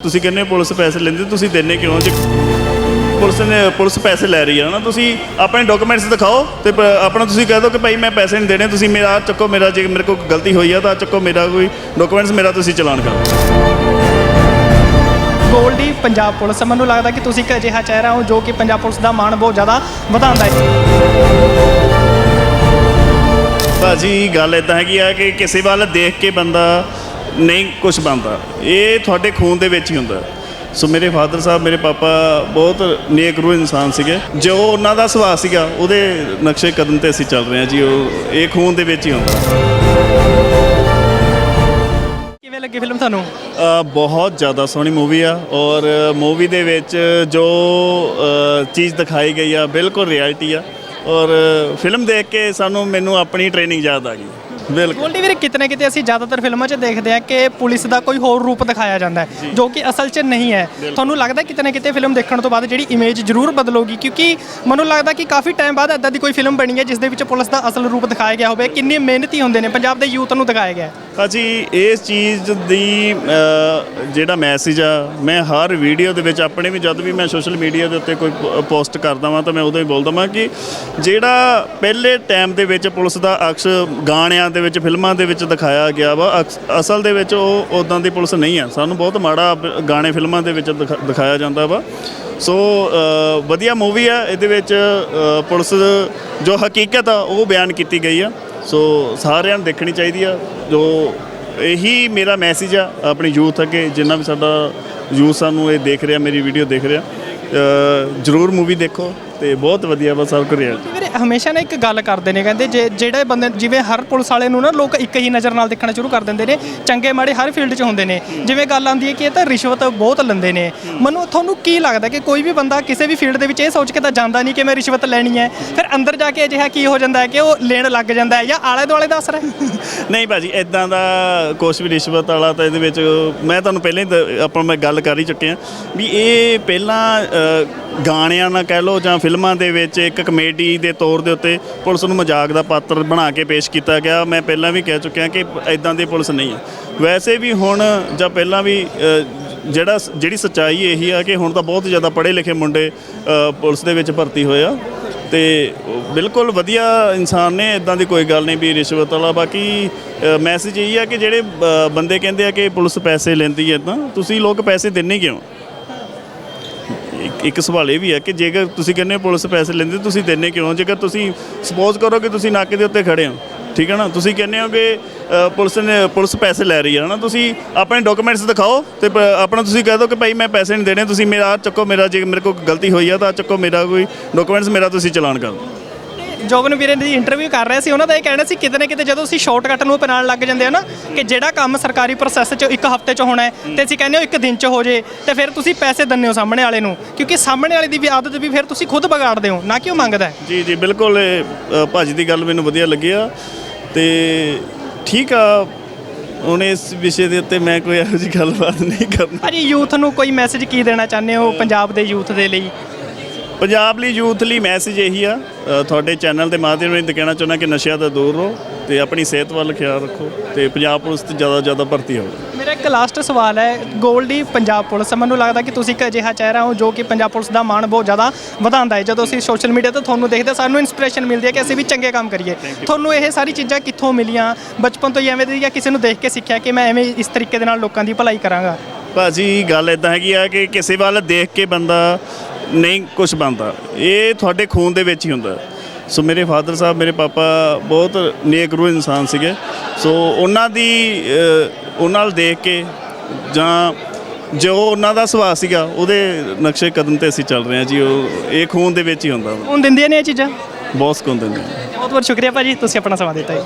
ਤੁਸੀਂ ਕਹਿੰਦੇ ਪੁਲਿਸ ਪੈਸੇ ਲੈਂਦੀ ਤੁਸੀਂ ਦਿੰਨੇ ਕਿਉਂ? ਜੇ ਪੁਲਿਸ ਨੇ ਪੁਲਿਸ ਪੈਸੇ ਲੈ ਰਹੀ ਹੈ ਨਾ ਤੁਸੀਂ ਆਪਣੇ ਡਾਕੂਮੈਂਟਸ ਦਿਖਾਓ ਤੇ ਪ- ਆਪਣਾ ਤੁਸੀਂ ਕਹਿ ਦਿਓ ਕਿ ਭਾਈ ਮੈਂ ਪੈਸੇ ਨਹੀਂ ਦੇਣੇ ਤੁਸੀਂ ਮੇਰਾ ਆਹ ਚੱਕੋ ਮੇਰਾ ਜੇ ਮੇਰੇ ਕੋਲ ਗਲਤੀ ਹੋਈ ਆ ਤਾਂ ਆਹ ਚੱਕੋ ਮੇਰਾ ਕੋਈ ਡਾਕੂਮੈਂਟਸ ਮੇਰਾ ਤੁਸੀਂ ਚਲਾਨ ਕਰੋ। ਗੋਲਡੀ ਪੰਜਾਬ ਪੁਲਿਸ ਮੈਨੂੰ ਲੱਗਦਾ ਕਿ ਤੁਸੀਂ ਇੱਕ ਅਜਿਹਾ ਚਿਹਰਾ ਹੋ ਜੋ ਕਿ ਪੰਜਾਬ ਪੁਲਿਸ ਦਾ ਮਾਣ ਬਹੁਤ ਜ਼ਿਆਦਾ ਵਧਾਉਂਦਾ ਹੈ। ਭਾਜੀ ਗੱਲ ਇਦਾਂ ਹੈਗੀ ਆ ਕਿ ਕਿਸੇ ਵੱਲ ਦੇਖ ਕੇ ਬੰਦਾ ਨਹੀਂ ਕੁਝ ਬਣਦਾ। ਇਹ ਤੁਹਾਡੇ ਖੂਨ ਦੇ ਵਿੱਚ ਹੀ ਹੁੰਦਾ। ਸੋ ਮੇਰੇ ਫਾਦਰ ਸਾਹਿਬ ਮੇਰੇ ਪਾਪਾ ਬਹੁਤ ਨੇਕ ਰੂਹ ਇਨਸਾਨ ਸੀਗੇ। ਜੋ ਉਹਨਾਂ ਦਾ ਸੁਭਾਅ ਸੀਗਾ ਉਹਦੇ ਨਕਸ਼ੇ ਕਦਮ ਤੇ ਅਸੀਂ ਚੱਲ ਰਹੇ ਹਾਂ ਜੀ ਉਹ ਇਹ ਖੂਨ ਦੇ ਵਿੱਚ ਹੀ ਹੁੰਦਾ। ਕਿਵੇਂ ਲੱਗੀ ਫਿਲਮ ਤੁਹਾਨੂੰ? ਬਹੁਤ ਜ਼ਿਆਦਾ ਸੋਹਣੀ ਮੂਵੀ ਆ ਔਰ ਮੂਵੀ ਦੇ ਵਿੱਚ ਜੋ ਚੀਜ਼ ਦਿਖਾਈ ਗਈ ਆ ਬਿਲਕੁਲ ਰਿਐਲਿਟੀ ਆ ਔਰ ਫਿਲਮ ਦੇਖ ਕੇ ਸਾਨੂੰ ਮੈਨੂੰ ਆਪਣੀ ਟ੍ਰੇਨਿੰਗ ਯਾਦ ਆ ਗਈ। ਬਿਲਕੁਲ। ਗੋਲਡੀ ਵੀਰੇ ਕਿਤਨੇ ਕਿਤੇ ਅਸੀਂ ਜ਼ਿਆਦਾਤਰ ਫਿਲਮਾਂ 'ਚ ਦੇਖਦੇ ਹਾਂ ਕਿ ਪੁਲਿਸ ਦਾ ਕੋਈ ਹੋਰ ਰੂਪ ਦਿਖਾਇਆ ਜਾਂਦਾ ਹੈ ਜੋ। ਕਿ ਅਸਲ 'ਚ ਨਹੀਂ ਹੈ। ਤੁਹਾਨੂੰ ਲੱਗਦਾ ਕਿਤਨੇ ਕਿਤੇ ਫਿਲਮ ਦੇਖਣ ਤੋਂ ਬਾਅਦ ਜਿਹੜੀ ਇਮੇਜ ਜ਼ਰੂਰ ਬਦਲੂਗੀ? ਕਿਉਂਕਿ ਮੈਨੂੰ ਲੱਗਦਾ ਕਿ ਕਾਫੀ ਟਾਈਮ ਬਾਅਦ ਇਦਾਂ ਦੀ ਕੋਈ ਫਿਲਮ ਬਣੀ ਹੈ ਜਿਸ ਦੇ ਵਿੱਚ ਪੁਲਿਸ ਦਾ ਅਸਲ ਰੂਪ ਦਿਖਾਇਆ ਗਿਆ ਹੋਵੇ ਕਿੰਨੇ ਮਿਹਨਤੀ ਹੁੰਦੇ ਨੇ ਪੰਜਾਬ ਦੇ ਯੂਥ ਨੂੰ ਦਿਖਾਇਆ ਗਿਆ ਹੈ। ਅਸੀਂ ਇਸ ਚੀਜ਼ ਦੀ ਜਿਹੜਾ ਮੈਸੇਜ ਆ, ਮੈਂ ਹਰ ਵੀਡੀਓ ਦੇ ਵਿੱਚ ਆਪਣੇ ਵੀ, ਜਦ ਵੀ ਮੈਂ ਸੋਸ਼ਲ ਮੀਡੀਆ ਦੇ ਉੱਤੇ ਕੋਈ ਪੋਸਟ ਕਰਦਾ ਵਾਂ, ਤਾਂ ਮੈਂ ਉਦੋਂ ਹੀ ਬੋਲਦਾ ਵਾਂ ਕਿ ਜਿਹੜਾ ਪਹਿਲੇ ਟਾਈਮ ਦੇ ਵਿੱਚ ਪੁਲਿਸ ਦਾ ਅਕਸ ਗਾਣਿਆਂ ਦੇ ਵਿੱਚ, ਫਿਲਮਾਂ ਦੇ ਵਿੱਚ ਦਿਖਾਇਆ ਗਿਆ ਵਾ, ਅਕਸ- ਅਸਲ ਦੇ ਵਿੱਚ ਉਹ ਉਦਾਂ ਦੀ ਪੁਲਿਸ ਨਹੀਂ ਆ। ਸਾਨੂੰ ਬਹੁਤ ਮਾੜਾ ਗਾਣੇ, ਫਿਲਮਾਂ ਦੇ ਵਿੱਚ ਦਿਖਾ- ਦਿਖਾਇਆ ਜਾਂਦਾ ਵਾ। ਸੋ ਵਧੀਆ ਮੂਵੀ ਆ, ਇਹਦੇ ਵਿੱਚ ਪੁਲਿਸ ਜੋ ਹਕੀਕਤ ਆ, ਉਹ ਬਿਆਨ ਕੀਤੀ ਗਈ ਆ। ਸੋ ਸਾਰਿਆਂ ਨੂੰ ਦੇਖਣੀ ਚਾਹੀਦੀ ਆ, ਜੋ ਇਹੀ ਮੇਰਾ ਮੈਸੇਜ ਆ ਆਪਣੀ ਯੂਥ ਅੱਗੇ, ਜਿੰਨਾ ਵੀ ਸਾਡਾ ਯੂਥ ਸਾਨੂੰ ਇਹ ਦੇਖ ਰਿਹਾ, ਮੇਰੀ ਵੀਡੀਓ ਦੇਖ ਰਿਹਾ। ਜਰੂਰ ਮੂਵੀ ਦੇਖੋ। ਤੇ ਬਹੁਤ ਵਧੀਆ ਵਾ ਸਭ ਕੁਝ ਰਿਐਲਿਟੀ ਵੀਰੇ ਹਮੇਸ਼ਾ ਨਾ ਇੱਕ ਗੱਲ ਕਰਦੇ ਨੇ ਕਹਿੰਦੇ ਜੇ ਜਿਹੜੇ ਬੰਦੇ ਜਿਵੇਂ ਹਰ ਪੁਲਿਸ ਵਾਲੇ ਨੂੰ ਨਾ ਲੋਕ ਇੱਕ ਹੀ ਨਜ਼ਰ ਨਾਲ ਦੇਖਣਾ ਸ਼ੁਰੂ ਕਰ ਦਿੰਦੇ ਨੇ ਚੰਗੇ ਮਾੜੇ ਹਰ ਫੀਲਡ 'ਚ ਹੁੰਦੇ ਨੇ। ਜਿਵੇਂ ਗੱਲ ਆਉਂਦੀ ਹੈ ਕਿ ਇਹ ਤਾਂ ਰਿਸ਼ਵਤ ਬਹੁਤ ਲੈਂਦੇ ਨੇ। ਮੈਨੂੰ ਤੁਹਾਨੂੰ ਕੀ ਲੱਗਦਾ ਕਿ ਕੋਈ ਵੀ ਬੰਦਾ ਕਿਸੇ ਵੀ ਫੀਲਡ ਦੇ ਵਿੱਚ ਇਹ ਸੋਚ ਕੇ ਤਾਂ ਜਾਂਦਾ ਨਹੀਂ ਕਿ ਮੈਂ ਰਿਸ਼ਵਤ ਲੈਣੀ ਹੈ ਫਿਰ ਅੰਦਰ ਜਾ ਕੇ ਅਜਿਹਾ ਕੀ ਹੋ ਜਾਂਦਾ ਹੈ ਕਿ ਉਹ ਲੈਣ ਲੱਗ ਜਾਂਦਾ ਹੈ ਜਾਂ ਆਲੇ ਦੁਆਲੇ ਦਾ ਅਸਰ ਹੈ? ਨਹੀਂ ਭਾਜੀ ਇਦਾਂ ਦਾ ਕੁਛ ਵੀ ਰਿਸ਼ਵਤ ਵਾਲਾ ਤਾਂ ਇਹਦੇ ਵਿੱਚ ਮੈਂ ਤੁਹਾਨੂੰ ਪਹਿਲਾਂ ਹੀ ਆਪਾਂ ਮੈਂ ਗੱਲ ਕਰ ਹੀ ਚੁੱਕੇ ਆ ਵੀ ਇਹ ਪਹਿਲਾਂ ਗਾਣਿਆਂ ਨਾਲ ਕਹਿ ਲਓ ਜਾਂ ਫਿਲਮਾਂ ਦੇ ਵਿੱਚ ਇੱਕ ਕਮੇਡੀ ਦੇ ਤੌਰ ਦੇ ਉੱਤੇ ਪੁਲਿਸ ਨੂੰ ਮਜ਼ਾਕ ਦਾ ਪਾਤਰ ਬਣਾ ਕੇ ਪੇਸ਼ ਕੀਤਾ ਗਿਆ। ਮੈਂ ਪਹਿਲਾਂ ਵੀ ਕਹਿ ਚੁੱਕਿਆ ਕਿ ਇਦਾਂ ਦੀ ਪੁਲਿਸ ਨਹੀਂ ਹੈ। ਵੈਸੇ ਵੀ ਹੁਣ ਜਾਂ ਪਹਿਲਾਂ ਵੀ ਜਿਹੜਾ ਜਿਹੜੀ ਸੱਚਾਈ ਇਹੀ ਆ ਕਿ ਹੁਣ ਤਾਂ ਬਹੁਤ ਜ਼ਿਆਦਾ ਪੜ੍ਹੇ ਲਿਖੇ ਮੁੰਡੇ ਪੁਲਿਸ ਦੇ ਵਿੱਚ ਭਰਤੀ ਹੋਏ ਆ। ਤੇ ਬਿਲਕੁਲ ਵਧੀਆ ਇਨਸਾਨ ਨੇ ਇਦਾਂ ਦੀ ਕੋਈ ਗੱਲ ਨਹੀਂ ਵੀ ਰਿਸ਼ਵਤ ਵਾਲਾ। ਬਾਕੀ ਮੈਸੇਜ ਇਹੀ ਆ ਕਿ ਜਿਹੜੇ ਬੰਦੇ ਕਹਿੰਦੇ ਆ ਕਿ ਪੁਲਿਸ ਪੈਸੇ ਲੈਂਦੀ ਹੈ ਤਾਂ, ਤੁਸੀਂ ਲੋਕ ਪੈਸੇ ਦਿੰਨੇ ਕਿਉਂ? ਇੱਕ- ਇੱਕ ਸਵਾਲ ਇਹ ਵੀ ਹੈ ਕਿ ਜੇਕਰ ਤੁਸੀਂ ਕਹਿੰਦੇ ਹੋ ਪੁਲਿਸ ਪੈਸੇ ਲੈਂਦੀ ਤੁਸੀਂ ਦਿੰਦੇ ਕਿਉਂ? ਜੇਕਰ ਤੁਸੀਂ ਸਪੋਜ਼ ਕਰੋ ਕਿ ਤੁਸੀਂ ਨਾਕੇ ਦੇ ਉੱਤੇ ਖੜੇ ਹੋ ਠੀਕ ਹੈ ਨਾ? ਤੁਸੀਂ ਕਹਿੰਦੇ ਹੋ ਕਿ ਅ, ਪੁਲਿਸ ਨੇ ਪੁਲਿਸ ਪੈਸੇ ਲੈ ਰਹੀ ਹੈ ਨਾ ਤੁਸੀਂ ਆਪਣੇ ਡਾਕੂਮੈਂਟਸ ਦਿਖਾਓ ਤੇ ਪ- ਆਪਣਾ ਤੁਸੀਂ ਕਹਿ ਦਿਓ ਕਿ ਭਾਈ ਮੈਂ ਪੈਸੇ ਨਹੀਂ ਦੇਣੇ ਤੁਸੀਂ ਮੇਰਾ ਆਹ ਚੱਕੋ ਮੇਰਾ ਜੇ ਮੇਰੇ ਕੋਲ ਗਲਤੀ ਹੋਈ ਆ ਤਾਂ ਆਹ ਚੱਕੋ ਮੇਰਾ ਕੋਈ ਡਾਕੂਮੈਂਟਸ ਮੇਰਾ ਤੁਸੀਂ ਚਲਾਨ ਕਰ ਦਿਓ। ਜੋਬਨ ਵੀਰੇ ਦੀ ਇੰਟਰਵਿਊ ਕਰ ਰਹੇ ਸੀ ਉਹਨਾਂ ਦਾ ਇਹ ਕਹਿਣਾ ਸੀ ਕਿਤੇ ਨਾ ਕਿਤੇ ਜਦੋਂ ਅਸੀਂ ਸ਼ਾਰਟਕਟ ਨੂੰ ਅਪਣਾਉਣ ਲੱਗ ਜਾਂਦੇ ਆ ਨਾ ਕਿ ਜਿਹੜਾ ਕੰਮ ਸਰਕਾਰੀ ਪ੍ਰੋਸੈਸ 'ਚ ਇੱਕ ਹਫ਼ਤੇ 'ਚ ਹੋਣਾ ਹੈ ਤੇ ਅਸੀਂ ਕਹਿੰਦੇ ਹੋ ਇੱਕ ਦਿਨ 'ਚ ਹੋ ਜੇ ਤੇ ਫਿਰ ਤੁਸੀਂ ਪੈਸੇ ਦਿੰਦੇ ਹੋ ਸਾਹਮਣੇ ਵਾਲੇ ਨੂੰ ਕਿਉਂਕਿ ਸਾਹਮਣੇ ਵਾਲੇ ਦੀ ਵੀ ਆਦਤ ਵੀ ਫਿਰ ਤੁਸੀਂ ਖੁਦ ਵਿਗਾੜਦੇ ਹੋ ਨਾ ਕਿ ਉਹ ਮੰਗਦਾ ਹੈ? ਜੀ ਜੀ ਬਿਲਕੁਲ ਇਹ, ਅ, ਭਾਜੀ ਦੀ ਗੱਲ ਮੈਨੂੰ ਵਧੀਆ ਲੱਗੀ ਆ ਤੇ ਠੀਕ ਆ ਹੁਣ ਇਸ ਵਿਸ਼ੇ ਦੇ ਉੱਤੇ ਮੈਂ ਕੋਈ ਇਹੋ ਜਿਹੀ ਗੱਲਬਾਤ ਨਹੀਂ ਕਰਨਾ। ਭਾਜੀ ਯੂਥ ਨੂੰ ਕੋਈ ਮੈਸੇਜ ਕੀ ਦੇਣਾ ਚਾਹੁੰਦੇ ਹੋ ਪੰਜਾਬ ਦੇ ਯੂਥ ਦੇ ਲਈ? ਪੰਜਾਬ ਲਈ ਯੂਥ ਲਈ ਮੈਸੇਜ ਇਹੀ ਆ ਤੁਹਾਡੇ ਚੈਨਲ ਦੇ ਮਾਧਿਅਮ ਰਾਹੀਂ ਕਹਿਣਾ ਚਾਹੁੰਦਾ ਕਿ ਨਸ਼ਿਆਂ ਤੋਂ ਦੂਰ ਰਹੋ ਤੇ ਆਪਣੀ ਸਿਹਤ ਵੱਲ ਖਿਆਲ ਰੱਖੋ ਤੇ ਪੰਜਾਬ ਪੁਲਿਸ ਤੇ ਜ਼ਿਆਦਾ ਜ਼ਿਆਦਾ ਭਰਤੀ ਹੋਵੋ ਮੇਰਾ ਇੱਕ ਲਾਸਟ ਸਵਾਲ ਹੈ ਗੋਲਡੀ ਪੰਜਾਬ ਪੁਲਿਸ ਮੈਨੂੰ ਲੱਗਦਾ ਕਿ ਤੁਸੀਂ ਇੱਕ ਅਜਿਹਾ ਚਿਹਰਾ ਹੋ ਜੋ ਕਿ ਪੰਜਾਬ ਪੁਲਿਸ ਦਾ ਮਾਣ ਬਹੁਤ ਜ਼ਿਆਦਾ ਵਧਾਉਂਦਾ ਹੈ। ਜਦੋਂ ਅਸੀਂ ਸੋਸ਼ਲ ਮੀਡੀਆ ਤੇ ਤੁਹਾਨੂੰ ਦੇਖਦੇ ਹਾਂ, ਸਾਨੂੰ ਇਨਸਪੀਰੇਸ਼ਨ ਮਿਲਦੀ ਹੈ ਕਿ ਅਸੀਂ ਵੀ ਚੰਗੇ ਕੰਮ ਕਰੀਏ। ਤੁਹਾਨੂੰ ਇਹ ਸਾਰੀ ਚੀਜ਼ਾਂ ਕਿੱਥੋਂ ਮਿਲੀਆਂ? ਬਚਪਨ ਤੋਂ ਹੀ ਐਵੇਂ ਦੀ ਜਾਂ ਕਿਸੇ ਨੂੰ ਦੇਖ ਕੇ ਸਿੱਖਿਆ ਕਿ ਮੈਂ ਐਵੇਂ ਇਸ ਤਰੀਕੇ ਦੇ ਨਾਲ ਲੋਕਾਂ ਦੀ ਭਲਾਈ ਕਰਾਂਗਾ? ਭਾਜੀ ਗੱਲ ਇਦਾਂ ਹੈਗੀ ਆ ਕਿ ਕਿਸੇ ਵੱਲ ਦੇਖ ਕੇ ਬੰਦਾ ਨਹੀਂ ਕੁਝ ਬਣਦਾ। ਇਹ ਤੁਹਾਡੇ ਖੂਨ ਦੇ ਵਿੱਚ ਹੀ ਹੁੰਦਾ। ਸੋ ਮੇਰੇ ਫਾਦਰ ਸਾਹਿਬ ਮੇਰੇ ਪਾਪਾ ਬਹੁਤ ਨੇਕ ਰੂਹ ਇਨਸਾਨ ਸੀਗੇ। ਸੋ ਉਹਨਾਂ ਦੀ ਉਹਨਾਂ ਨਾਲ ਦੇਖ ਕੇ ਜਾਂ ਜੋ ਉਹਨਾਂ ਦਾ ਸੁਭਾਅ ਸੀਗਾ ਉਹਦੇ ਨਕਸ਼ੇ ਕਦਮ ਤੇ ਅਸੀਂ ਚੱਲ ਰਹੇ ਹਾਂ ਜੀ। ਉਹ ਇਹ ਖੂਨ ਦੇ ਵਿੱਚ ਹੀ ਹੁੰਦਾ। ਹੁਣ ਦਿੰਦੀਆਂ ਨੇ ਇਹ ਚੀਜ਼ਾਂ? ਬਹੁਤ ਸਕੂਨ ਦਿੰਦੇ ਨੇ। ਬਹੁਤ ਬਹੁਤ ਸ਼ੁਕਰੀਆ ਭਾਜੀ ਤੁਸੀਂ ਆਪਣਾ ਸਮਾਂ ਦਿੱਤਾ ਜੀ।